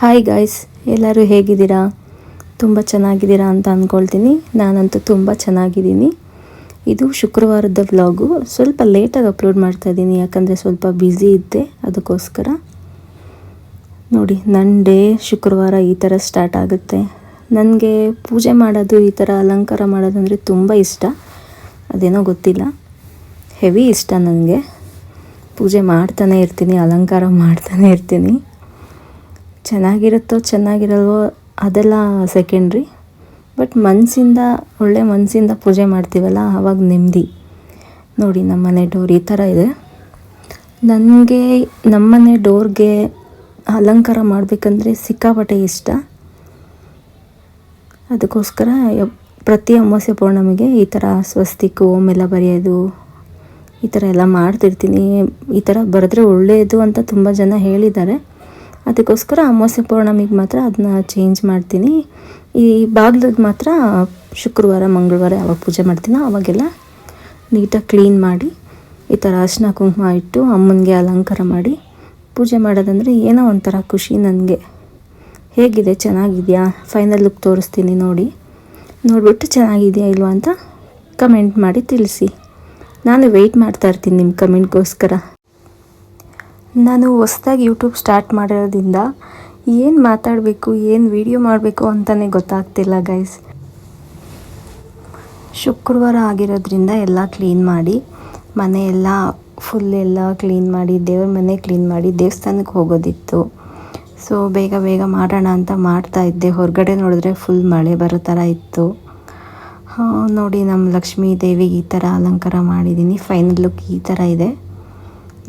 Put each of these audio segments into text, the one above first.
Hi guys ಎಲ್ಲರೂ ಹೇಗಿದ್ದೀರಾ? ತುಂಬ ಚೆನ್ನಾಗಿದ್ದೀರಾ ಅಂತ ಅಂದ್ಕೊಳ್ತೀನಿ ನಾನಂತೂ ತುಂಬ ಚೆನ್ನಾಗಿದ್ದೀನಿ. ಇದು ಶುಕ್ರವಾರದ ವ್ಲಾಗು ಸ್ವಲ್ಪ ಲೇಟಾಗಿ ಅಪ್ಲೋಡ್ ಮಾಡ್ತಾ ಇದ್ದೀನಿ, ಯಾಕಂದರೆ ಸ್ವಲ್ಪ ಬ್ಯುಸಿ ಇದ್ದೆ, ಅದಕ್ಕೋಸ್ಕರ. ನೋಡಿ ನನ್ನ ಡೇ ಶುಕ್ರವಾರ ಈ ಥರ ಸ್ಟಾರ್ಟ್ ಆಗುತ್ತೆ. ನನಗೆ ಪೂಜೆ ಮಾಡೋದು, ಈ ಥರ ಅಲಂಕಾರ ಮಾಡೋದಂದರೆ ತುಂಬ ಇಷ್ಟ. ಅದೇನೋ ಗೊತ್ತಿಲ್ಲ. ಹೆವಿ ಇಷ್ಟ ನನಗೆ. ಪೂಜೆ ಮಾಡ್ತಾನೆ ಇರ್ತೀನಿ, ಅಲಂಕಾರ ಮಾಡ್ತಾನೆ ಇರ್ತೀನಿ. ಚೆನ್ನಾಗಿರುತ್ತೋ ಚೆನ್ನಾಗಿರಲ್ವೋ ಅದೆಲ್ಲ ಸೆಕೆಂಡ್ರಿ ಬಟ್ ಮನಸ್ಸಿಂದ ಒಳ್ಳೆ ಮನಸ್ಸಿಂದ ಪೂಜೆ ಮಾಡ್ತೀವಲ್ಲ ಆವಾಗ ನೆಮ್ಮದಿ. ನೋಡಿ ನಮ್ಮನೆ ಡೋರ್ ಈ ಥರ ಇದೆ. ನನಗೆ ನಮ್ಮನೆ ಡೋರ್ಗೆ ಅಲಂಕಾರ ಮಾಡಬೇಕಂದ್ರೆ ಸಿಕ್ಕಾಪಟ್ಟೆ ಇಷ್ಟ. ಅದಕ್ಕೋಸ್ಕರ ಪ್ರತಿ ಅಮಾವಾಸ್ಯೆ ಪೌರ್ಣಮಿಗೆ ಈ ಥರ ಸ್ವಸ್ತಿಕ್ ಓಮ್ ಎಲ್ಲ ಬರೆಯೋದು, ಈ ಥರ ಎಲ್ಲ ಮಾಡ್ತಿರ್ತೀನಿ. ಈ ಥರ ಬರೆದ್ರೆ ಒಳ್ಳೆಯದು ಅಂತ ತುಂಬ ಜನ ಹೇಳಿದ್ದಾರೆ. ಅದಕ್ಕೋಸ್ಕರ ಅಮಾವಾಸ್ಯೆ ಪೌರ್ಣಮಿಗೆ ಮಾತ್ರ ಅದನ್ನ ಚೇಂಜ್ ಮಾಡ್ತೀನಿ. ಈ ಬಾಗಿಲಿಗೆ ಮಾತ್ರ ಶುಕ್ರವಾರ, ಮಂಗಳವಾರ ಯಾವಾಗ ಪೂಜೆ ಮಾಡ್ತೀನೋ ಅವಾಗೆಲ್ಲ ನೀಟಾಗಿ ಕ್ಲೀನ್ ಮಾಡಿ, ಈ ಥರ ಅರಿಶಿನ ಕುಂಕುಮ ಇಟ್ಟು ಅಮ್ಮನಿಗೆ ಅಲಂಕಾರ ಮಾಡಿ ಪೂಜೆ ಮಾಡೋದಂದರೆ ಏನೋ ಒಂಥರ ಖುಷಿ ನನಗೆ. ಹೇಗಿದೆ, ಚೆನ್ನಾಗಿದೆಯಾ? ಫೈನಲ್ ಲುಕ್ ತೋರಿಸ್ತೀನಿ ನೋಡಿ. ನೋಡಿಬಿಟ್ಟು ಚೆನ್ನಾಗಿದೆಯಾ ಇಲ್ವಾ ಅಂತ ಕಮೆಂಟ್ ಮಾಡಿ ತಿಳಿಸಿ. ನಾನು ವೆಯ್ಟ್ ಮಾಡ್ತಾ ಇರ್ತೀನಿ ನಿಮ್ಮ ಕಮೆಂಟ್ಗೋಸ್ಕರ ನಾನು ಹೊಸ್ದಾಗಿ ಯೂಟ್ಯೂಬ್ ಸ್ಟಾರ್ಟ್ ಮಾಡಿರೋದ್ರಿಂದ ಏನು ಮಾತಾಡಬೇಕು, ಏನು ವಿಡಿಯೋ ಮಾಡಬೇಕು ಅಂತಲೇ ಗೊತ್ತಾಗ್ತಿಲ್ಲ ಗೈಸ್ ಶುಕ್ರವಾರ ಆಗಿರೋದ್ರಿಂದ ಎಲ್ಲ ಕ್ಲೀನ್ ಮಾಡಿ, ಮನೆ ಎಲ್ಲ ಫುಲ್ ಎಲ್ಲ ಕ್ಲೀನ್ ಮಾಡಿ, ದೇವ್ರ ಮನೆ ಕ್ಲೀನ್ ಮಾಡಿ ದೇವಸ್ಥಾನಕ್ಕೆ ಹೋಗೋದಿತ್ತು. ಸೊ ಬೇಗ ಬೇಗ ಮಾಡೋಣ ಅಂತ ಮಾಡ್ತಾ ಇದ್ದೆ. ಹೊರಗಡೆ ನೋಡಿದ್ರೆ ಫುಲ್ ಮಳೆ ಬರೋ ಥರ ಇತ್ತು. ನೋಡಿ ನಮ್ಮ ಲಕ್ಷ್ಮೀ ದೇವಿಗೆ ಈ ಥರ ಅಲಂಕಾರ ಮಾಡಿದ್ದೀನಿ. ಫೈನಲ್ ಲುಕ್ ಈ ಥರ ಇದೆ.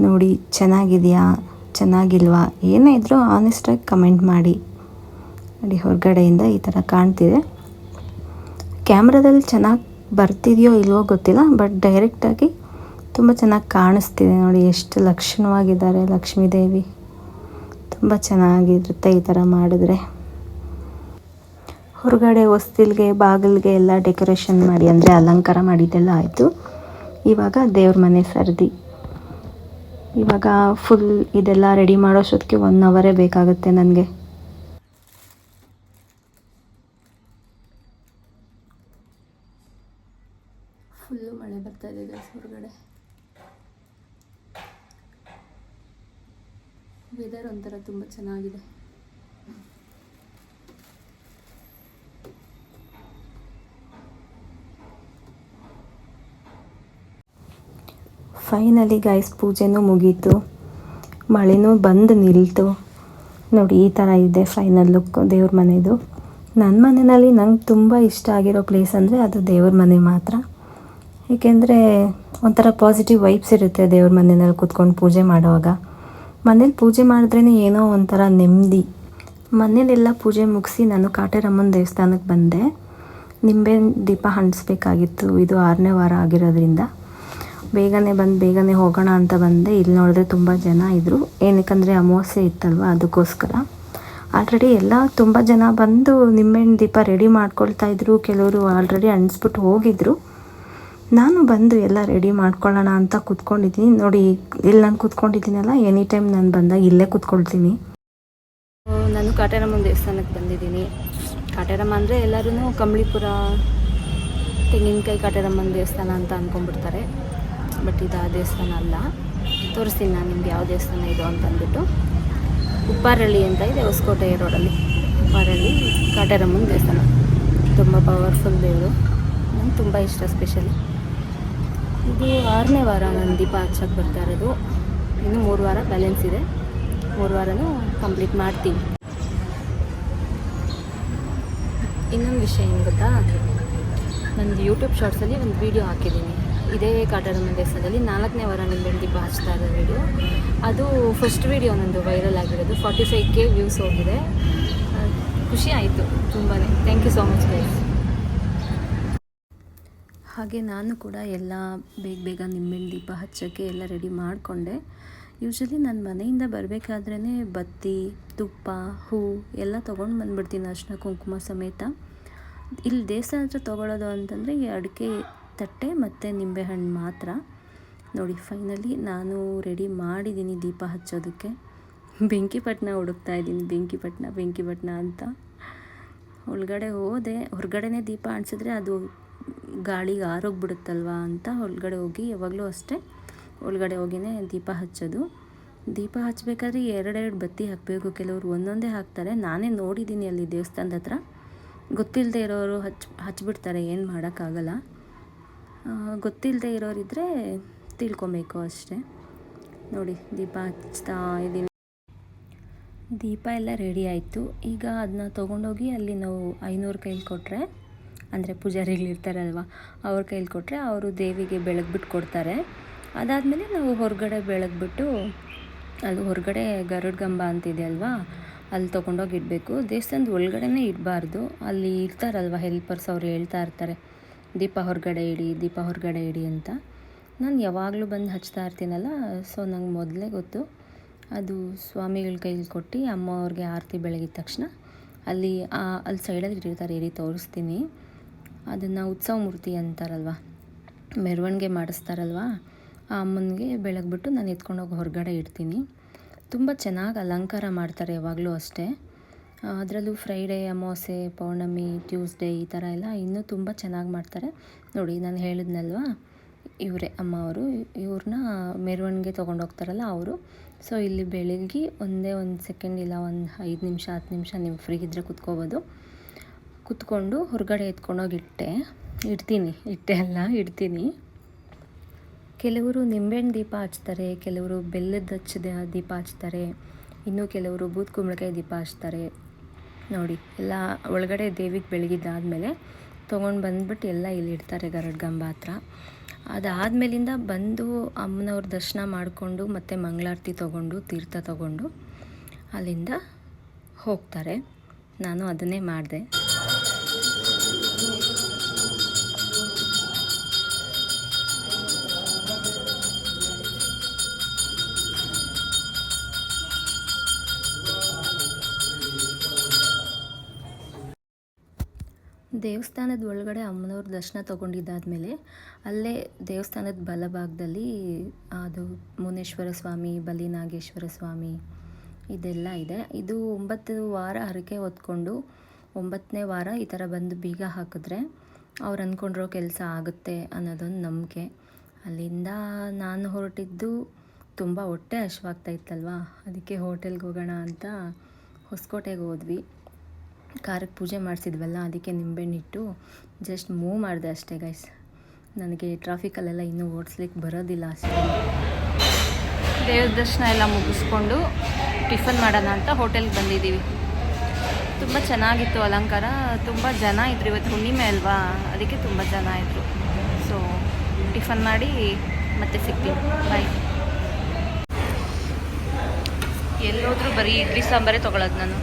ನೋಡಿ, ಚೆನ್ನಾಗಿದೆಯಾ? ಚೆನ್ನಾಗಿಲ್ವಾ? ಏನೇ ಇದ್ದರೂ ಆನೆಸ್ಟಾಗಿ ಕಮೆಂಟ್ ಮಾಡಿ. ನೋಡಿ, ಹೊರಗಡೆಯಿಂದ ಈ ಥರ ಕಾಣ್ತಿದೆ. ಕ್ಯಾಮ್ರಾದಲ್ಲಿ ಚೆನ್ನಾಗಿ ಬರ್ತಿದೆಯೋ ಇಲ್ವೋ ಗೊತ್ತಿಲ್ಲ ಬಟ್ ಡೈರೆಕ್ಟಾಗಿ ತುಂಬ ಚೆನ್ನಾಗಿ ಕಾಣಿಸ್ತಿದೆ ನೋಡಿ, ಎಷ್ಟು ಲಕ್ಷಣವಾಗಿದ್ದಾರೆ ಲಕ್ಷ್ಮೀ ದೇವಿ. ತುಂಬ ಚೆನ್ನಾಗಿರುತ್ತೆ ಈ ಥರ ಮಾಡಿದ್ರೆ. ಹೊರಗಡೆ ಹೊಸ್ತಿಲ್ಗೆ, ಬಾಗಿಲಿಗೆ ಎಲ್ಲ ಡೆಕೋರೇಷನ್ ಮಾಡಿ, ಅಂದರೆ ಅಲಂಕಾರ ಮಾಡಿದ್ದೆಲ್ಲ ಆಯಿತು. ಇವಾಗ ದೇವ್ರ ಮನೆ ಸರ್ದಿ. ಇವಾಗ ಫುಲ್ ಇದೆಲ್ಲ ರೆಡಿ ಮಾಡೋಷ್ಟೊತ್ತಿಗೆ ಒನ್ ಅವರೇ ಬೇಕಾಗುತ್ತೆ ನನಗೆ. ಫುಲ್ಲು ಮಳೆ ಬರ್ತಾ ಇದೆ ಹೊರಗಡೆ. ವೆದರ್ ಒಂಥರ ತುಂಬ ಚೆನ್ನಾಗಿದೆ. ಫೈನಲಿ ಗೈಸ್ ಪೂಜೆನೂ ಮುಗೀತು. ಮಳೆನೂ ಬಂದು ನಿಲ್ತು. ನೋಡಿ, ಈ ಥರ ಇದೆ ಫೈನಲ್ ಲುಕ್ ದೇವ್ರ ಮನೆದು. ನನ್ನ ಮನೆಯಲ್ಲಿ ನಂಗೆ ತುಂಬ ಇಷ್ಟ ಆಗಿರೋ ಪ್ಲೇಸ್ ಅಂದರೆ ಅದು ದೇವ್ರ ಮನೆ ಮಾತ್ರ. ಏಕೆಂದರೆ ಒಂಥರ ಪಾಸಿಟಿವ್ ವೈಬ್ಸ್ ಇರುತ್ತೆ ದೇವ್ರ ಮನೆಯಲ್ಲಿ ಕೂತ್ಕೊಂಡು ಪೂಜೆ ಮಾಡುವಾಗ. ಮನೇಲಿ ಪೂಜೆ ಮಾಡಿದ್ರೇ ಏನೋ ಒಂಥರ ನೆಮ್ಮದಿ. ಮನೇಲೆಲ್ಲ ಪೂಜೆ ಮುಗಿಸಿ ನಾನು ಕಾಟೇರಮ್ಮನ ದೇವಸ್ಥಾನಕ್ಕೆ ಬಂದೆ. ನಿಂಬೆ ದೀಪ ಹಂಡಿಸ್ಬೇಕಾಗಿತ್ತು ಇದು ಆರನೇ ವಾರ ಆಗಿರೋದ್ರಿಂದ. ಬೇಗನೆ ಬಂದು, ಬೇಗನೆ ಹೋಗೋಣ ಅಂತ ಬಂದೆ. ಇಲ್ಲಿ ನೋಡಿದ್ರೆ ತುಂಬ ಜನ ಇದ್ದರು ಏನಕ್ಕಂದರೆ ಅಮಾವಾಸ್ಯೆ ಇತ್ತಲ್ವ? ಅದಕ್ಕೋಸ್ಕರ. ಆಲ್ರೆಡಿ ಎಲ್ಲ ತುಂಬ ಜನ ಬಂದು ನಿಂಬೆಹಣ್ಣು ದೀಪ ರೆಡಿ ಮಾಡ್ಕೊಳ್ತಾ ಇದ್ರು. ಕೆಲವರು ಆಲ್ರೆಡಿ ಅಣಿಸ್ಬಿಟ್ಟು ಹೋಗಿದ್ರು. ನಾನು ಬಂದು ಎಲ್ಲ ರೆಡಿ ಮಾಡ್ಕೊಳ್ಳೋಣ ಅಂತ ಕೂತ್ಕೊಂಡಿದ್ದೀನಿ. ನೋಡಿ, ಇಲ್ಲಿ ನಾನು ಕೂತ್ಕೊಂಡಿದ್ದೀನಲ್ಲ ಎನಿ ಟೈಮ್ ನಾನು ಬಂದಾಗ ಇಲ್ಲೇ ಕೂತ್ಕೊಳ್ತೀನಿ. ನಾನು ಕಾಟಾರಮ್ಮನ ದೇವಸ್ಥಾನಕ್ಕೆ ಬಂದಿದ್ದೀನಿ. ಕಾಟೇರಮ್ಮ ಅಂದರೆ ಎಲ್ಲರೂ ಕಂಬಳಿಪುರ ತೆಂಗಿನಕಾಯಿ ಕಾಟಾರಮ್ಮನ ದೇವಸ್ಥಾನ ಅಂತ ಅಂದ್ಕೊಂಡ್ಬಿಡ್ತಾರೆ ಬಟ್ ಇದು ಆ ದೇವಸ್ಥಾನ ಅಲ್ಲ. ತೋರಿಸ್ತೀನಿ ನಾನು ನಿಮ್ಗೆ ಯಾವ ದೇವಸ್ಥಾನ ಇದು ಅಂತ ಅಂದ್ಬಿಟ್ಟು ಉಪ್ಪಾರಳ್ಳಿ ಅಂತ ಇದೆ, ಹೊಸಕೋಟೆ ರೋಡಲ್ಲಿ. ಉಪ್ಪಾರಳ್ಳಿ, ಕಾಟೇರಮ್ಮನ ದೇವಸ್ಥಾನ. ತುಂಬ ಪವರ್ಫುಲ್ ದೇವರು. ನಂಗೆ ತುಂಬ ಇಷ್ಟ ಸ್ಪೆಷಲಿ ಇದು ಆರನೇ ವಾರ ನಾನು ದೀಪ ಹಚ್ಚಕ್ಕೆ ಬರ್ತಾ ಇರೋದು. ಇನ್ನು ಮೂರು ವಾರ ಬ್ಯಾಲೆನ್ಸ್ ಇದೆ. ಮೂರು ವಾರನೂ ಕಂಪ್ಲೀಟ್ ಮಾಡ್ತೀವಿ ಇನ್ನೊಂದು ವಿಷಯ ಏನು ಗೊತ್ತಾ? ನಂದು ಯೂಟ್ಯೂಬ್ ಶಾರ್ಟ್ಸಲ್ಲಿ ಒಂದು ವೀಡಿಯೋ ಹಾಕಿದ್ದೀನಿ. ಇದೇ ಕಾಟರಮ್ಮ ದೇವಸ್ಥಾನದಲ್ಲಿ ನಾಲ್ಕನೇ ವಾರ ನಿಂಬೆಹಣ್ಣು ದೀಪ ಹಚ್ತಾ ಇರೋ ವೀಡಿಯೋ ಅದು ಫಸ್ಟ್ ವೀಡಿಯೋ ನಂದು ವೈರಲ್ ಆಗಿರೋದು. ಫಾರ್ಟಿ ಫೈವ್ ಕೆ ವ್ಯೂಸ್ ಹೋಗಿದೆ ಖುಷಿ ಆಯಿತು ತುಂಬಾ thank you so much guys ಹಾಗೆ ನಾನು ಕೂಡ ಎಲ್ಲ ಬೇಗ ಬೇಗ ನಿಂಬೆಹಣ್ಣು ದೀಪ ಹಚ್ಚೋಕ್ಕೆ ಎಲ್ಲ ರೆಡಿ ಮಾಡಿಕೊಂಡೆ. ಯೂಶ್ವಲಿ ನಾನು ಮನೆಯಿಂದ ಬರಬೇಕಾದ್ರೇ ಬತ್ತಿ, ತುಪ್ಪ, ಹೂ ಎಲ್ಲ ತೊಗೊಂಡು ಬಂದ್ಬಿಡ್ತೀನಿ ಅರ್ಶಿನ ಕುಂಕುಮ ಸಮೇತ. ಇಲ್ಲಿ ದೇವಸ್ಥಾನ ಹತ್ರ ತೊಗೊಳ್ಳೋದು ಅಂತಂದರೆ ಈ ಅಡಿಕೆ ತಟ್ಟೆ ಮತ್ತು ನಿಂಬೆಹಣ್ಣು ಮಾತ್ರ. ನೋಡಿ ಫೈನಲಿ ನಾನು ರೆಡಿ ಮಾಡಿದ್ದೀನಿ ದೀಪ ಹಚ್ಚೋದಕ್ಕೆ. ಬೆಂಕಿಪಟ್ಟಣ ಹುಡುಕ್ತಾ ಇದ್ದೀನಿ ಬೆಂಕಿಪಟ್ಟಣ ಅಂತ. ಒಳಗಡೆ ಹೋದೆ, ಹೊರಗಡೆನೇ ದೀಪ ಅಣಿಸಿದ್ರೆ ಅದು ಗಾಳಿಗೆ ಆರೋಗ್ಬಿಡುತ್ತಲ್ವ ಅಂತ ಒಳಗಡೆ ಹೋಗಿ ಯಾವಾಗಲೂ ಅಷ್ಟೇ ಒಳಗಡೆ ಹೋಗಿನೇ ದೀಪ ಹಚ್ಚೋದು. ದೀಪ ಹಚ್ಚಬೇಕಾದ್ರೆ ಎರಡೆರಡು ಬತ್ತಿ ಹಾಕಬೇಕು, ಕೆಲವರು ಒಂದೊಂದೇ ಹಾಕ್ತಾರೆ. ನಾನೇ ನೋಡಿದ್ದೀನಿ ಅಲ್ಲಿ ದೇವಸ್ಥಾನದ ಹತ್ರ. ಗೊತ್ತಿಲ್ಲದೆ ಇರೋರು ಹಚ್, ಹಚ್ಬಿಡ್ತಾರೆ, ಏನು ಮಾಡೋಕ್ಕಾಗಲ್ಲ. ಗೊತ್ತಿಲ್ಲದೆ ಇರೋರಿದ್ದರೆ ತಿಳ್ಕೊಬೇಕು ಅಷ್ಟೇ. ನೋಡಿ, ದೀಪ ಹಚ್ತಾ ಇದ್ದೀನಿ. ದೀಪ ಎಲ್ಲ ರೆಡಿ ಆಯಿತು. ಈಗ ಅದನ್ನ ತೊಗೊಂಡೋಗಿ ಅಲ್ಲಿ ನಾವು ಐನೂರು ಕೈಲಿ ಕೊಟ್ಟರೆ ಅಂದರೆ ಪೂಜಾರಿಗಳಿರ್ತಾರಲ್ವ, ಅವ್ರ ಕೈಲಿ ಕೊಟ್ಟರೆ ಅವರು ದೇವಿಗೆ ಬೆಳಗ್ಬಿಟ್ಟು ಕೊಡ್ತಾರೆ. ಅದಾದಮೇಲೆ ನಾವು ಹೊರಗಡೆ ಬೆಳಗ್ಬಿಟ್ಟು ಅಲ್ಲಿ ಹೊರಗಡೆ ಗರುಡ್ಗಂಬ ಅಂತಿದೆ ಅಲ್ವಾ, ಅಲ್ಲಿ ತೊಗೊಂಡೋಗಿ ಇಡಬೇಕು ದೇವಸ್ಥಾನದ ಒಳಗಡೆನೇ ಇಡಬಾರ್ದು. ಅಲ್ಲಿ ಇರ್ತಾರಲ್ವ ಹೆಲ್ಪರ್ಸ್ ಅವ್ರು ಹೇಳ್ತಾ ಇರ್ತಾರೆ. ದೀಪ ಹೊರಗಡೆ ಇಡಿ, ದೀಪ ಹೊರಗಡೆ ಇಡಿ ಅಂತ. ನಾನು ಯಾವಾಗಲೂ ಬಂದು ಹಚ್ತಾ ಇರ್ತೀನಲ್ಲ ಸೊ ನಂಗೆ ಮೊದಲೇ ಗೊತ್ತು. ಅದು ಸ್ವಾಮಿಗಳ ಕೈಲಿ ಕೊಟ್ಟು ಅಮ್ಮ ಅವ್ರಿಗೆ ಆರತಿ ಬೆಳಗಿದ ತಕ್ಷಣ ಅಲ್ಲಿ ಅಲ್ಲಿ ಸೈಡಲ್ಲಿ ಇಟ್ಟಿರ್ತಾರೆ ಇರಿ ತೋರಿಸ್ತೀನಿ. ಅದನ್ನು ಉತ್ಸವ ಮೂರ್ತಿ ಅಂತಾರಲ್ವ, ಮೆರವಣಿಗೆ ಮಾಡಿಸ್ತಾರಲ್ವ, ಆ ಅಮ್ಮನಿಗೆ ಬೆಳಗ್ಬಿಟ್ಟು ನಾನು ಎತ್ಕೊಂಡೋಗಿ ಹೊರಗಡೆ ಇಡ್ತೀನಿ. ತುಂಬ ಚೆನ್ನಾಗಿ ಅಲಂಕಾರ ಮಾಡ್ತಾರೆ ಯಾವಾಗಲೂ ಅಷ್ಟೇ. ಅದರಲ್ಲೂ ಫ್ರೈಡೇ ಅಮಾವಾಸ್ಯೆ, ಪೌರ್ಣಮಿ ಟ್ಯೂಸ್ಡೇ ಈ ಥರ ಎಲ್ಲ ಇನ್ನೂ ತುಂಬ ಚೆನ್ನಾಗಿ ಮಾಡ್ತಾರೆ. ನೋಡಿ, ನಾನು ಹೇಳಿದ್ನಲ್ವಾ, ಇವರೇ ಅಮ್ಮ ಅವರು ಇವ್ರನ್ನ ಮೆರವಣಿಗೆ ತೊಗೊಂಡೋಗ್ತಾರಲ್ಲ ಅವರು. ಸೊ ಇಲ್ಲಿ ಬೆಳಗ್ಗೆ ಒಂದೇ ಒಂದು ಸೆಕೆಂಡ್ ಇಲ್ಲ, ಒಂದು ಐದು ನಿಮಿಷ, ಹತ್ತು ನಿಮಿಷ ನೀವು ಫ್ರೀ ಇದ್ದರೆ ಕುತ್ಕೋಬೋದು. ಕುತ್ಕೊಂಡು ಹೊರಗಡೆ ಎತ್ಕೊಂಡೋಗಿಟ್ಟೆ ಇಡ್ತೀನಿ, ಇಟ್ಟೆ ಅಲ್ಲ, ಇಡ್ತೀನಿ. ಕೆಲವರು ನಿಂಬೆಹಣ್ಣು ದೀಪ ಹಚ್ತಾರೆ, ಕೆಲವರು ಬೆಲ್ಲದ ಹಚ್ಚದ ದೀಪ ಹಚ್ತಾರೆ. ಇನ್ನು ಕೆಲವರು ಬೂತ್ ಕುಂಬಳಕಾಯಿ ದೀಪ ಹಚ್ತಾರೆ. ನೋಡಿ, ಎಲ್ಲ ಒಳಗಡೆ ದೇವಿಗೆ ಬೆಳಗಿದ್ದಾದಮೇಲೆ ತೊಗೊಂಡು ಬಂದ್ಬಿಟ್ಟು ಎಲ್ಲ ಇಲ್ಲಿ ಇಡ್ತಾರೆ ಗರಡ್ಗಂಬ ಹತ್ರ. ಅದಾದಮೇಲಿಂದ ಬಂದು ಅಮ್ಮನವ್ರ ದರ್ಶನ ಮಾಡಿಕೊಂಡು ಮತ್ತು ಮಂಗಳಾರತಿ ತೊಗೊಂಡು, ತೀರ್ಥ ತೊಗೊಂಡು ಅಲ್ಲಿಂದ ಹೋಗ್ತಾರೆ. ನಾನು ಅದನ್ನೇ ಮಾಡಿದೆ. ದೇವಸ್ಥಾನದ ಒಳಗಡೆ ಅಮ್ಮನವ್ರ ದರ್ಶನ ತೊಗೊಂಡಿದ್ದಾದಮೇಲೆ ಅಲ್ಲೇ ದೇವಸ್ಥಾನದ ಬಲಭಾಗದಲ್ಲಿ, ಅದು ಮುನೇಶ್ವರ ಸ್ವಾಮಿ, ಬಲಿನಾಗೇಶ್ವರ ಸ್ವಾಮಿ ಇದೆಲ್ಲ ಇದೆ. ಇದು ಒಂಬತ್ತು ವಾರ ಹರಕೆ ಹೊತ್ಕೊಂಡು ಒಂಬತ್ತನೇ ವಾರ ಈ ಥರ ಬಂದು ಬೀಗ ಹಾಕಿದ್ರೆ ಅವ್ರು ಅಂದ್ಕೊಂಡಿರೋ ಕೆಲಸ ಆಗುತ್ತೆ ಅನ್ನೋದೊಂದು ನಂಬಿಕೆ. ಅಲ್ಲಿಂದ ನಾನು ಹೊರಟಿದ್ದು ತುಂಬ ಹೊಟ್ಟೆ ಹಶ್ವಾಗ್ತಾ ಇತ್ತಲ್ವ? ಅದಕ್ಕೆ ಹೋಟೆಲ್ಗೆ ಹೋಗೋಣ ಅಂತ ಹೊಸಕೋಟೆಗೆ ಹೋದ್ವಿ. ಖಾರಕ್ಕೆ ಪೂಜೆ ಮಾಡಿಸಿದ್ವಲ್ಲ, ಅದಕ್ಕೆ ನಿಂಬೆಹಣ್ಣಿಟ್ಟು ಜಸ್ಟ್ ಮೂವ್ ಮಾಡಿದೆ ಅಷ್ಟೇ ಗೈಸ್ ನನಗೆ ಟ್ರಾಫಿಕಲ್ಲೆಲ್ಲ ಇನ್ನೂ ಓಡಿಸ್ಲಿಕ್ಕೆ ಬರೋದಿಲ್ಲ ಅಷ್ಟೇ. ದೇವ್ರ ದರ್ಶನ ಎಲ್ಲ ಮುಗಿಸ್ಕೊಂಡು ಟಿಫನ್ ಮಾಡೋಣ ಅಂತ ಹೋಟೆಲ್ಗೆ ಬಂದಿದ್ದೀವಿ. ತುಂಬ ಚೆನ್ನಾಗಿತ್ತು ಅಲಂಕಾರ, ತುಂಬ ಜನ ಇದ್ರು ಇವತ್ತು ಹುಣ್ಣಿಮೆ ಅಲ್ವಾ, ಅದಕ್ಕೆ ತುಂಬ ಜನ ಇದ್ದರು ಸೊ ಟಿಫನ್ ಮಾಡಿ ಮತ್ತೆ ಸಿಗ್ತೀವಿ ಬಾಯ್ ಎಲ್ಲೋದ್ರೂ ಬರೀ ಇಡ್ಲಿ ಸಾಂಬಾರೇ ತೊಗೊಳೋದು ನಾನು.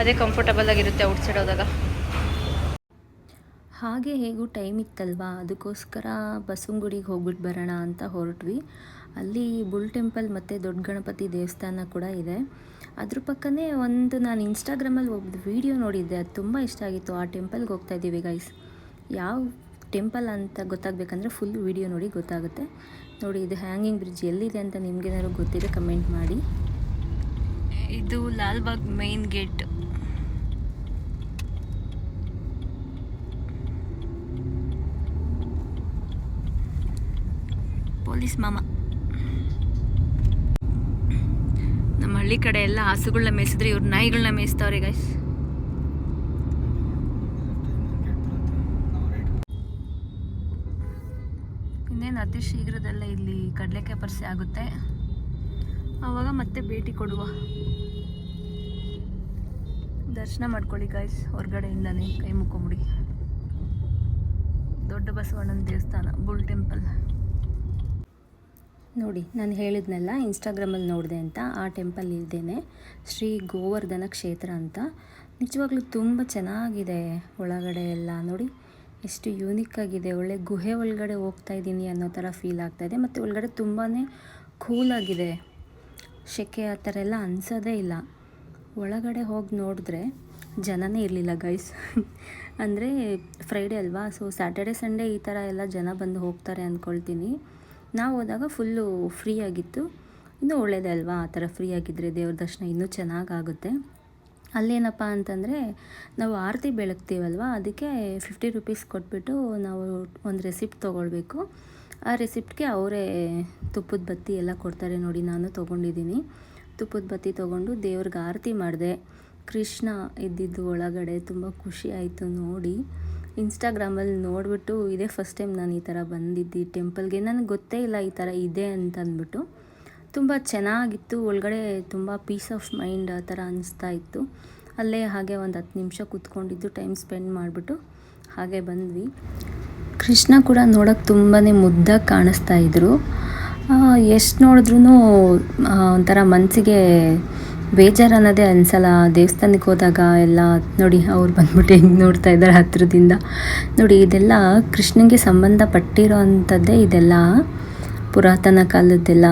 ಅದೇ ಕಂಫರ್ಟಬಲ್ ಆಗಿರುತ್ತೆ ಔಟ್ಸೈಡ್ ಹೋದಾಗ. ಹಾಗೆ ಹೇಗೂ ಟೈಮ್ ಇತ್ತಲ್ವಾ? ಅದಕ್ಕೋಸ್ಕರ ಬಸವನಗುಡಿಗೆ ಹೋಗ್ಬಿಟ್ಟು ಬರೋಣ ಅಂತ ಹೊರಟ್ವಿ. ಅಲ್ಲಿ ಬುಲ್ ಟೆಂಪಲ್ ಮತ್ತು ದೊಡ್ಡ ಗಣಪತಿ ದೇವಸ್ಥಾನ ಕೂಡ ಇದೆ. ಅದ್ರ ಪಕ್ಕನೇ ಒಂದು ನಾನು ಇನ್ಸ್ಟಾಗ್ರಾಮಲ್ಲಿ ಹೋಗ್ಬಿಟ್ಟು ವೀಡಿಯೋ ನೋಡಿದ್ದೆ. ಅದು ತುಂಬ ಇಷ್ಟ ಆಗಿತ್ತು. ಆ ಟೆಂಪಲ್ಗೆ ಹೋಗ್ತಾ ಇದ್ದೀವಿ ಗೈಸ್ ಯಾವ ಟೆಂಪಲ್ ಅಂತ ಗೊತ್ತಾಗಬೇಕಂದ್ರೆ ಫುಲ್ ವೀಡಿಯೋ ನೋಡಿ ಗೊತ್ತಾಗುತ್ತೆ. ನೋಡಿ ಇದು ಹ್ಯಾಂಗಿಂಗ್ ಬ್ರಿಡ್ಜ್ ಎಲ್ಲಿದೆ ಅಂತ ನಿಮಗೇನಾದ್ರು ಗೊತ್ತಿದೆ ಕಮೆಂಟ್ ಮಾಡಿ. ಇದು ಲಾಲ್ಬಾಗ್ ಮೇನ್ ಗೇಟ್ ಪೊಲೀಸ್ ಮಾಮ. ನಮ್ಮ ಹಳ್ಳಿ ಕಡೆ ಎಲ್ಲ ಹಸುಗಳನ್ನ ಮೇಯಿಸಿದ್ರೆ ಇವ್ರು ನಾಯಿಗಳನ್ನ ಮೇಯಿಸ್ತವ್ರೆ ಗೈಸ್ ಇನ್ನೇನು ಅತಿ ಶೀಘ್ರದಲ್ಲೇ ಇಲ್ಲಿ ಕಡಲೆಕಾಯಿ ಪರಿಸೆ ಆಗುತ್ತೆ. ಆವಾಗ ಮತ್ತೆ ಭೇಟಿ ಕೊಡುವ. ದರ್ಶನ ಮಾಡ್ಕೊಳ್ಳಿ ಗಾಯ್ಸ್ ಹೊರಗಡೆಯಿಂದನೇ ಕೈ ಮುಕ್ಕೊಂಬಿಡಿ. ದೊಡ್ಡ ಬಸವಣ್ಣನ ದೇವಸ್ಥಾನ, ಬುಲ್ ಟೆಂಪಲ್. ನೋಡಿ, ನಾನು ಹೇಳಿದ್ನಲ್ಲ ಇನ್ಸ್ಟಾಗ್ರಾಮಲ್ಲಿ ನೋಡಿದೆ ಅಂತ, ಆ ಟೆಂಪಲ್ ಇದ್ದೇನೆ ಶ್ರೀ ಗೋವರ್ಧನ ಕ್ಷೇತ್ರ ಅಂತ. ನಿಜವಾಗ್ಲೂ ತುಂಬ ಚೆನ್ನಾಗಿದೆ ಒಳಗಡೆ ಎಲ್ಲ. ನೋಡಿ, ಎಷ್ಟು ಯೂನಿಕ್ ಆಗಿದೆ, ಒಳ್ಳೆ ಗುಹೆ ಒಳಗಡೆ ಹೋಗ್ತಾ ಇದ್ದೀನಿ ಅನ್ನೋ ಥರ ಫೀಲ್ ಆಗ್ತಾಯಿದೆ ಮತ್ತು ಒಳಗಡೆ ತುಂಬಾ ಕೂಲಾಗಿದೆ ಶೆಕೆ ಆ ಥರ ಎಲ್ಲ ಅನಿಸೋದೇ ಇಲ್ಲ. ಒಳಗಡೆ ಹೋಗಿ ನೋಡಿದ್ರೆ ಜನನೇ ಇರಲಿಲ್ಲ ಗೈಸ್ ಅಂದರೆ ಫ್ರೈಡೇ ಅಲ್ವಾ? ಸೊ ಸ್ಯಾಟರ್ಡೆ ಸಂಡೇ ಈ ಥರ ಎಲ್ಲ ಜನ ಬಂದು ಹೋಗ್ತಾರೆ ಅಂದ್ಕೊಳ್ತೀನಿ ನಾವು ಹೋದಾಗ ಫುಲ್ಲು ಫ್ರೀ ಆಗಿತ್ತು ಇನ್ನೂ ಒಳ್ಳೇದಲ್ವಾ? ಆ ಥರ ಫ್ರೀ ಆಗಿದ್ದರೆ ದೇವ್ರ ದರ್ಶನ ಇನ್ನೂ ಚೆನ್ನಾಗಾಗುತ್ತೆ. ಅಲ್ಲೇನಪ್ಪ ಅಂತಂದರೆ, ನಾವು ಆರತಿ ಬೆಳಗ್ತೀವಲ್ವ? ಅದಕ್ಕೆ ಫಿಫ್ಟಿ ರುಪೀಸ್ ಕೊಟ್ಬಿಟ್ಟು ನಾವು ಒಂದು ರೆಸಿಪ್ಟ್ ತೊಗೊಳ್ಬೇಕು. ಆ ರೆಸಿಪ್ಟ್ಗೆ ಅವರೇ ತುಪ್ಪದ ಬತ್ತಿ ಎಲ್ಲ ಕೊಡ್ತಾರೆ ನೋಡಿ, ನಾನು ತೊಗೊಂಡಿದ್ದೀನಿ. ತುಪ್ಪದ ಬತ್ತಿ ತೊಗೊಂಡು ದೇವ್ರಿಗೆ ಆರತಿ ಮಾಡಿದೆ. ಕೃಷ್ಣ ಇದ್ದಿದ್ದು ಒಳಗಡೆ ತುಂಬ ಖುಷಿ ಆಯಿತು ನೋಡಿ. ಇನ್ಸ್ಟಾಗ್ರಾಮಲ್ಲಿ ನೋಡಿಬಿಟ್ಟು ಇದೇ ಫಸ್ಟ್ ಟೈಮ್ ನಾನು ಈ ಥರ ಬಂದಿದ್ದು ಟೆಂಪಲ್ಗೆ ನನಗೆ ಗೊತ್ತೇ ಇಲ್ಲ ಈ ಥರ ಇದೆ ಅಂತ ಅಂದ್ಬಿಟ್ಟು ತುಂಬ ಚೆನ್ನಾಗಿತ್ತು, ಒಳಗಡೆ ತುಂಬ ಪೀಸ್ ಆಫ್ ಮೈಂಡ್ ಆ ಥರ ಅನಿಸ್ತಾ ಇತ್ತು. ಅಲ್ಲೇ ಹಾಗೆ ಒಂದು ಹತ್ತು ನಿಮಿಷ ಕೂತ್ಕೊಂಡಿದ್ದು ಟೈಮ್ ಸ್ಪೆಂಡ್ ಮಾಡಿಬಿಟ್ಟು ಹಾಗೆ ಬಂದ್ವಿ. ಕೃಷ್ಣ ಕೂಡ ನೋಡೋಕ್ಕೆ ತುಂಬಾ ಮುದ್ದಾಗಿ ಕಾಣಿಸ್ತಾ ಇದ್ರು. ಎಷ್ಟು ನೋಡಿದ್ರೂ ಒಂಥರ ಮನಸ್ಸಿಗೆ ಬೇಜಾರು ಅನ್ನೋದೇ ಅನಿಸಲ್ಲ. ದೇವಸ್ಥಾನಕ್ಕೆ ಹೋದಾಗ ಎಲ್ಲ ನೋಡಿ ಅವ್ರು ಬಂದ್ಬಿಟ್ಟು ಹೆಂಗೆ ನೋಡ್ತಾ ಇದ್ದಾರೆ ಹತ್ರದಿಂದ. ನೋಡಿ, ಇದೆಲ್ಲ ಕೃಷ್ಣನಿಗೆ ಸಂಬಂಧಪಟ್ಟಿರೋ ಅಂಥದ್ದೇ ಇದೆಲ್ಲ. ಪುರಾತನ ಕಾಲದ್ದೆಲ್ಲ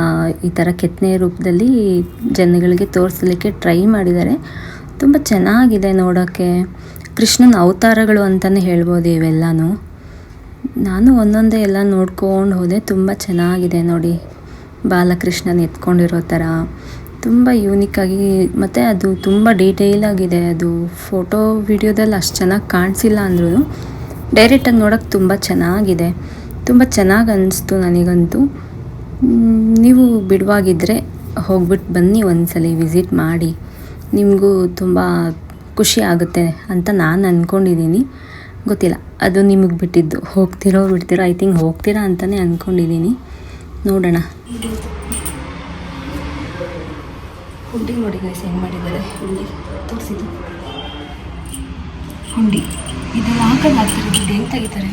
ಈ ಥರ ಕೆತ್ತನೆ ರೂಪದಲ್ಲಿ ಜನಗಳಿಗೆ ತೋರಿಸಲಿಕ್ಕೆ ಟ್ರೈ ಮಾಡಿದ್ದಾರೆ. ತುಂಬ ಚೆನ್ನಾಗಿದೆ ನೋಡೋಕ್ಕೆ. ಕೃಷ್ಣನ ಅವತಾರಗಳು ಅಂತಲೇ ಹೇಳ್ಬೋದು ಇವೆಲ್ಲನೂ. ನಾನು ಒಂದೊಂದೇ ಎಲ್ಲ ನೋಡ್ಕೊಂಡು ಹೋದೆ. ತುಂಬ ಚೆನ್ನಾಗಿದೆ ನೋಡಿ. ಬಾಲಕೃಷ್ಣನ ಎತ್ಕೊಂಡಿರೋ ಥರ. ತುಂಬ ಯೂನಿಕ್ಕಾಗಿ ಮತ್ತು ಅದು ತುಂಬ ಡೀಟೇಲಾಗಿದೆ ಅದು ಫೋಟೋ ವಿಡಿಯೋದಲ್ಲಿ ಅಷ್ಟು ಚೆನ್ನಾಗಿ ಕಾಣಿಸಿಲ್ಲ ಅಂದ್ರೂ ಡೈರೆಕ್ಟಾಗಿ ನೋಡೋಕ್ಕೆ ತುಂಬ ಚೆನ್ನಾಗಿದೆ. ತುಂಬ ಚೆನ್ನಾಗಿ ಅನ್ನಿಸ್ತು ನನಗಂತೂ. ನೀವು ಬಿಡುವಾಗಿದ್ದರೆ ಹೋಗ್ಬಿಟ್ಟು ಬನ್ನಿ ಒಂದ್ಸಲಿ ವಿಸಿಟ್ ಮಾಡಿ. ನಿಮಗೂ ತುಂಬ ಖುಷಿ ಆಗುತ್ತೆ ಅಂತ ನಾನು ಅಂದ್ಕೊಂಡಿದ್ದೀನಿ ಗೊತ್ತಿಲ್ಲ, ಅದು ನಿಮಗೆ ಬಿಟ್ಟಿದ್ದು. ಹೋಗ್ತಿರೋ ಬಿಡ್ತಿರೋ ಐ ಥಿಂಕ್ ಹೋಗ್ತೀರಾ ಅಂತಲೇ ಅಂದ್ಕೊಂಡಿದ್ದೀನಿ ನೋಡೋಣ. ಹುಂಡಿ ನೋಡಿ ಗೈಸ್ ಹೆಂಗೆ ಮಾಡಿದ್ದಾರೆ? ಹುಂಡಿ ತೋರಿಸಿದ್ದು. ಹುಂಡಿ. ಇದೆಲ್ಲ ಹಾಕಲ್ಲ ಹುಂಡಿ ಹೆಂಗೆ ತೆಗಿತಾರೆ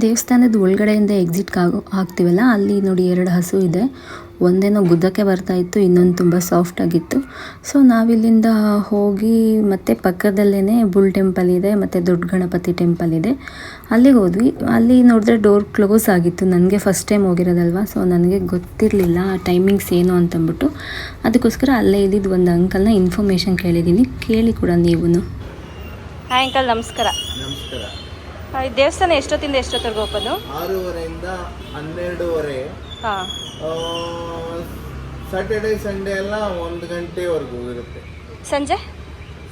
ದೇವಸ್ಥಾನದ ಒಳಗಡೆಯಿಂದ ಎಕ್ಸಿಟ್ ಆಗೋ ಆಗ್ತೀವಲ್ಲ ಅಲ್ಲಿ ನೋಡಿ ಎರಡು ಹಸು ಇದೆ. ಒಂದೇನೋ ಗುದ್ದಕ್ಕೆ ಬರ್ತಾ ಇತ್ತು ಇನ್ನೊಂದು ತುಂಬ ಸಾಫ್ಟ್ ಆಗಿತ್ತು. ಸೊ ನಾವಿಲ್ಲಿಂದ ಹೋಗಿ ಮತ್ತೆ ಪಕ್ಕದಲ್ಲೇ ಬುಲ್ ಟೆಂಪಲ್ ಇದೆ ಮತ್ತು ದೊಡ್ಡ ಗಣಪತಿ ಟೆಂಪಲ್ ಇದೆ. ಅಲ್ಲಿಗೆ ಹೋದ್ವಿ. ಅಲ್ಲಿ ನೋಡಿದ್ರೆ ಡೋರ್ ಕ್ಲೋಸ್ ಆಗಿತ್ತು. ನನಗೆ ಫಸ್ಟ್ ಟೈಮ್ ಹೋಗಿರೋದಲ್ವ? ಸೊ ನನಗೆ ಗೊತ್ತಿರಲಿಲ್ಲ ಆ ಟೈಮಿಂಗ್ಸ್ ಏನು ಅಂತಂದ್ಬಿಟ್ಟು. ಅದಕ್ಕೋಸ್ಕರ ಅಲ್ಲೇ ಇದ್ದಿದ್ದು ಒಂದು ಅಂಕಲ್ನ ಇನ್ಫಾರ್ಮೇಷನ್ ಕೇಳಿದ್ದೀನಿ ಕೇಳಿ ಕೂಡ ನೀವು ಹಾಯ್ ಅಂಕಲ್ ನಮಸ್ಕಾರ. ನಮಸ್ಕಾರ. ದೇವಸ್ಥಾನ ಎಷ್ಟೊತ್ತಿಂದ ಎಷ್ಟೊತ್ತರ್ಗ ಓಪನ್ ಆರೂವರೆಯಿಂದ ಹನ್ನೆರಡೂವರೆ. ಹಾಂ. ಸಂಡೆ ಸಂಡೇ ಎಲ್ಲ ಒಂದು ಗಂಟೆವರೆಗೂ ಇರುತ್ತೆ. ಸಂಜೆ?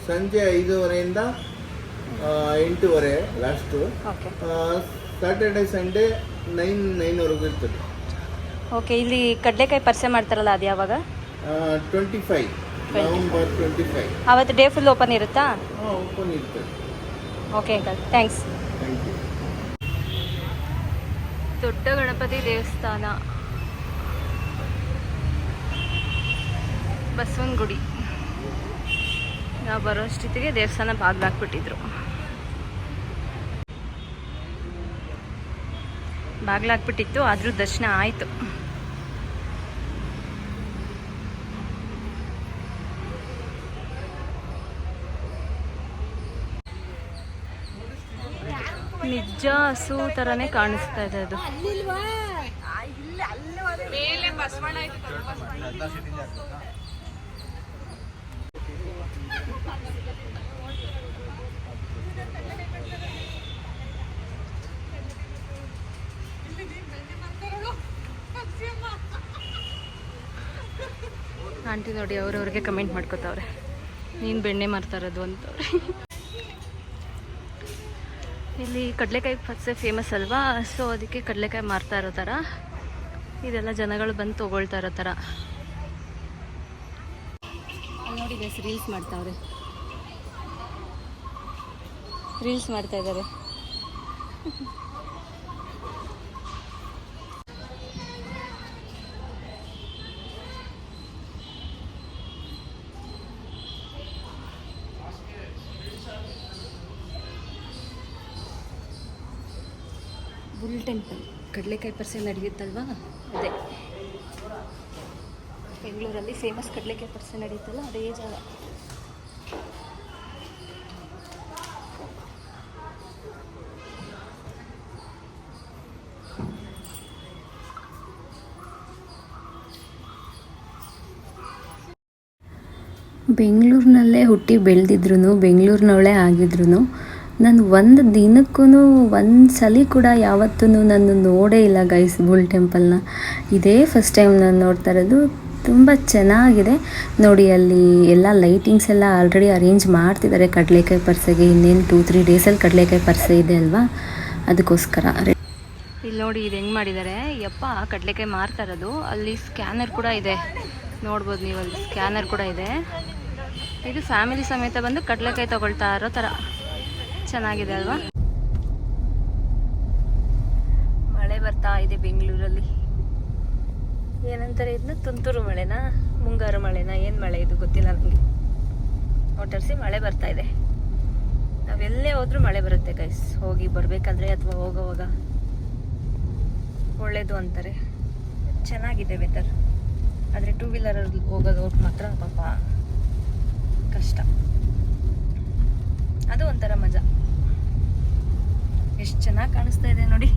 ಸಂಜೆ ಐದೂವರೆಯಿಂದ ಎಂಟೂವರೆ last okay Sunday Sunday nine ನೈನ್ವರೆಗೂ ಇರ್ತದೆ. ಓಕೆ ಇಲ್ಲಿ ಕಡಲೆಕಾಯಿ ಪರಿಚಯ ಮಾಡ್ತಾರಲ್ಲ ಅದು ಯಾವಾಗ? Twenty five November twenty five ಅವತ್ತು ಡೇ ಫುಲ್ ಓಪನ್ ಇರುತ್ತಾ? ಓಪನ್ ಇರ್ತದೆ. Okay uncle thanks thank you ದೊಡ್ಡ ಗಣಪತಿ ದೇವಸ್ಥಾನ. ಬಸವನಗುಡಿ. ನಾವು ಬರೋ ಅಷ್ಟೊತ್ತಿಗೆ ದೇವಸ್ಥಾನ ಬಾಗ್ಲಾಕ್ಬಿಟ್ಟಿದ್ರು. ಬಾಗ್ಲಾಕ್ಬಿಟ್ಟಿತ್ತು ಆದರೂ ದರ್ಶನ ಆಯಿತು. ನಿಜ ಹಸು ತರನೇ ಕಾಣಿಸ್ತಾ ಇದೆ ಅದು. ಆಂಟಿ ನೋಡಿ ಅವ್ರವ್ರಿಗೆ ಕಮೆಂಟ್ ಮಾಡ್ಕೋತಾವ್ರೆ. ನೀನ್ ಬೆಣ್ಣೆ ಮಾರ್ತಾ ಇರೋದು ಅಂತವ್ರೆ. ಇಲ್ಲಿ ಕಡಲೆಕಾಯಿ ಫಸ್ಟೇ ಫೇಮಸ್ ಅಲ್ವಾ? ಸೊ ಅದಕ್ಕೆ ಕಡಲೆಕಾಯಿ ಮಾರ್ತಾ ಇರೋ ಥರ ಇದೆಲ್ಲ ಜನಗಳು ಬಂದು ತೊಗೊಳ್ತಾ ಇರೋ ಥರ. ನೋಡಿ ಗೈಸ್ ರೀಲ್ಸ್ ಮಾಡ್ತಾವ್ರೆ. ರೀಲ್ಸ್ ಮಾಡ್ತಾ ಇದ್ದಾರೆ ಬುಲ್ ಟೆಂಪಲ್ ಕಡಲೆಕಾಯಿ ನಡೆಯುತ್ತಲ್ವಾ? ಅದೇ. ಬೆಂಗಳೂರಲ್ಲಿ ಫೇಮಸ್ ಕಡಲೆಕಾಯಿ ಪರ್ಸೆ ನಡೆಯುತ್ತಲ್ಲ, ಅದೇ ಜಾಗ. ಬೆಂಗಳೂರಿನಲ್ಲೇ ಹುಟ್ಟಿ ಬೆಳೆದಿದ್ರು ಬೆಂಗಳೂರಿನವಳೇ ಆಗಿದ್ರು ನಾನು ಒಂದು ದಿನಕ್ಕೂ ಒಂದು ಸಲ ಕೂಡ ಯಾವತ್ತೂ ನಾನು ನೋಡೇ ಇಲ್ಲ ಗೈಸ್ ಬುಲ್ ಟೆಂಪಲ್ನ. ಇದೇ ಫಸ್ಟ್ ಟೈಮ್ ನಾನು ನೋಡ್ತಾ ಇರೋದು. ತುಂಬ ಚೆನ್ನಾಗಿದೆ. ನೋಡಿ, ಅಲ್ಲಿ ಎಲ್ಲ ಲೈಟಿಂಗ್ಸ್ ಎಲ್ಲ ಆಲ್ರೆಡಿ ಅರೇಂಜ್ ಮಾಡ್ತಿದ್ದಾರೆ ಕಡಲೆಕಾಯಿ ಪರ್ಸೆಗೆ ಇನ್ನೇನು ಟೂ ತ್ರೀ ಡೇಸಲ್ಲಿ ಕಡಲೆಕಾಯಿ ಪರ್ಸೆ ಇದೆ ಅಲ್ವಾ? ಅದಕ್ಕೋಸ್ಕರ. ಇಲ್ಲಿ ನೋಡಿ ಇದು ಹೆಂಗೆ ಮಾಡಿದ್ದಾರೆ ಯಪ್ಪ, ಕಡಲೆಕಾಯಿ ಮಾರ್ತಾ ಇರೋದು. ಅಲ್ಲಿ ಸ್ಕ್ಯಾನರ್ ಕೂಡ ಇದೆ. ನೋಡ್ಬೋದು ನೀವು ಅಲ್ಲಿ ಸ್ಕ್ಯಾನರ್ ಕೂಡ ಇದೆ. ಇದು ಫ್ಯಾಮಿಲಿ ಸಮೇತ ಬಂದು ಕಡಲೆಕಾಯಿ ತೊಗೊಳ್ತಾ ಇರೋ ಥರ ಚೆನ್ನಾಗಿದೆ ಅಲ್ವಾ? ಮಳೆ ಬರ್ತಾ ಇದೆ ಬೆಂಗಳೂರಲ್ಲಿ. ಏನಂತಾರೆ ಇದನ್ನ? ತುಂತುರು ಮಳೆನಾ? ಮುಂಗಾರು ಮಳೆನಾ? ಏನು ಮಳೆ ಇದು? ಗೊತ್ತಿಲ್ಲ ನನಗೆ. ಒಟ್ಟರ್ಸಿ ಮಳೆ ಬರ್ತಾ ಇದೆ. ನಾವೆಲ್ಲೇ ಹೋದ್ರೂ ಮಳೆ ಬರುತ್ತೆ ಗೈಸ್ ಹೋಗಿ ಬರಬೇಕಾದ್ರೆ ಅಥವಾ ಹೋಗೋವಾಗ. ಒಳ್ಳೇದು ಅಂತಾರೆ. ಚೆನ್ನಾಗಿದೆ ವೆದರ್ ಆದರೆ ಟೂ ವೀಲರಲ್ಲಿ ಹೋಗೋದು ಮಾತ್ರ ಪಾಪ ಕಷ್ಟ. ಅದು ಒಂಥರ ಮಜಾ. ಎಷ್ಟು ಚೆನ್ನಾಗಿ ಕಾಣಿಸ್ತಾ ಇದೆ ನೋಡಿ.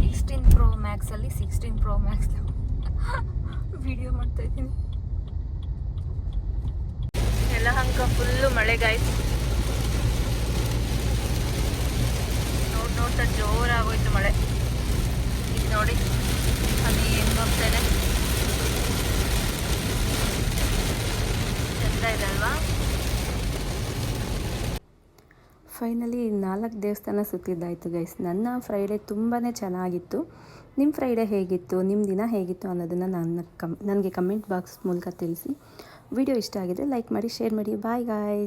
ಸಿಕ್ಸ್ಟೀನ್ ಪ್ರೋ ಮ್ಯಾಕ್ಸಲ್ಲಿ ಸಿಕ್ಸ್ಟೀನ್ ಪ್ರೋ ಮ್ಯಾಕ್ಸ್ ವಿಡಿಯೋ ಮಾಡ್ತಾ ಇದ್ದೀನಿ. ಎಲ್ಲ ಹಂಗ ಫುಲ್ಲು ಮಳೆಗಾಯ್ತು ನೋಡಿ ನೋಡ್, ನೋಡ್ತಾ ಜೋರಾಗೋಯ್ತು ಮಳೆ. ನೋಡಿ, ಅಲ್ಲಿ ಏನು ಹೋಗ್ತಾ ಇದೆ? ಫೈನಲಿ ನಾಲ್ಕು ದೇವಸ್ಥಾನ ಸುತ್ತಿದ್ದಾಯಿತು ಗೈಸ್ ನನ್ನ ಫ್ರೈಡೇ ತುಂಬಾ ಚೆನ್ನಾಗಿತ್ತು. ನಿಮ್ಮ ಫ್ರೈಡೇ ಹೇಗಿತ್ತು? ನಿಮ್ಮ ದಿನ ಹೇಗಿತ್ತು ಅನ್ನೋದನ್ನು ನನ್ನ ಕಮ್ ನನಗೆ ಕಮೆಂಟ್ ಬಾಕ್ಸ್ ಮೂಲಕ ತಿಳಿಸಿ. ವಿಡಿಯೋ ಇಷ್ಟ ಆಗಿದೆ ಲೈಕ್ ಮಾಡಿ ಶೇರ್ ಮಾಡಿ. Bye guys